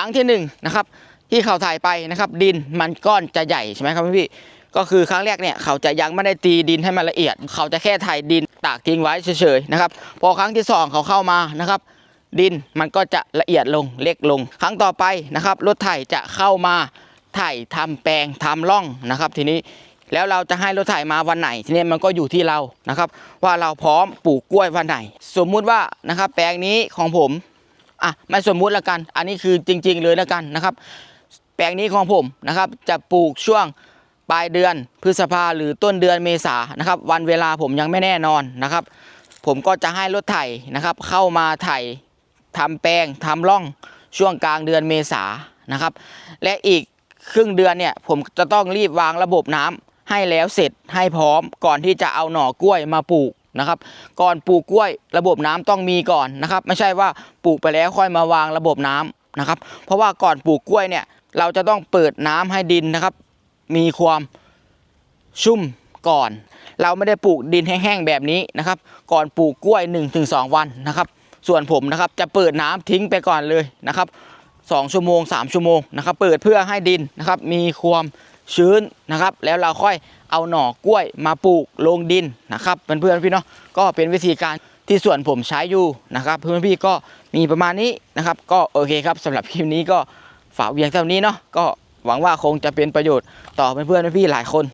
ครั้งที่หนึ่งนะครับที่เขาถ่ายไปนะครับดินมันก้อนจะใหญ่ใช่ไหมครับพี่ก็คือครั้งแรกเนี่ยเขาจะยังไม่ได้ตีดินให้มันละเอียด เขาจะแค่ถ่ายดินตากทิ้งไว้เฉยๆนะครับพอครั้งที่สองเขาเข้ามานะครับดินมันก็จะละเอียดลงเล็กลง ครั้งต่อไปนะครับรถไถจะเข้ามาไถทำแปลงทำร่องนะครับ ทีนี้แล้วเราจะให้รถไถมาวันไหน ทีนี้มันก็อยู่ที่เรานะครับ ว่าเราพร้อมปลูกกล้วยวันไหน สมมุติว่านะครับแปลงนี้ของผม อะไม่สมมุติละกัน อันนี้คือจริง ๆ เลยละกันนะครับ แปลงนี้ของผมนะครับจะปลูกช่วงปลายเดือนพฤษภาหรือต้นเดือนเมษานะครับ วันเวลาผมยังไม่แน่นอนนะครับ ผมก็จะให้รถไถนะครับ เข้ามาไถทำแปลงทำร่องช่วงกลางเดือนเมษานะครับ และอีกครึ่งเดือนเนี่ยผมจะต้องรีบวางระบบน้ำให้แล้วเสร็จให้พร้อมก่อนที่จะเอาหน่อกล้วยมาปลูก นะครับ ก่อนปลูกกล้วยระบบน้ำต้องมีก่อนนะครับ ไม่ใช่ว่าปลูกไปแล้วค่อยมาวางระบบน้ำนะครับ เพราะว่าก่อนปลูกกล้วยเนี่ยเราจะต้องเปิดน้ำให้ดินนะครับ มีความชุ่มก่อน เราไม่ได้ปลูกดินแห้งๆแบบนี้นะครับ ก่อนปลูกกล้วย 1-2 วันนะครับ ส่วนผมนะครับจะเปิดน้ำทิ้งไปก่อนเลยนะครับ2ชั่วโมง 3 ชั่วโมงนะครับ เปิดเพื่อให้ดินนะครับ มีความ ชื้นนะครับ แล้วเราค่อยเอาหน่อกล้วยมาปลูกลงดินนะครับเพื่อนๆพี่เนาะก็เป็นวิธีการที่ส่วนผมใช้อยู่นะครับ เพื่อนๆพี่ก็มีประมาณนี้นะครับ ก็โอเคครับสำหรับคลิปนี้ก็ฝากเพียงเท่านี้เนาะก็หวังว่าคงจะเป็นประโยชน์ต่อเพื่อนๆพี่หลายคน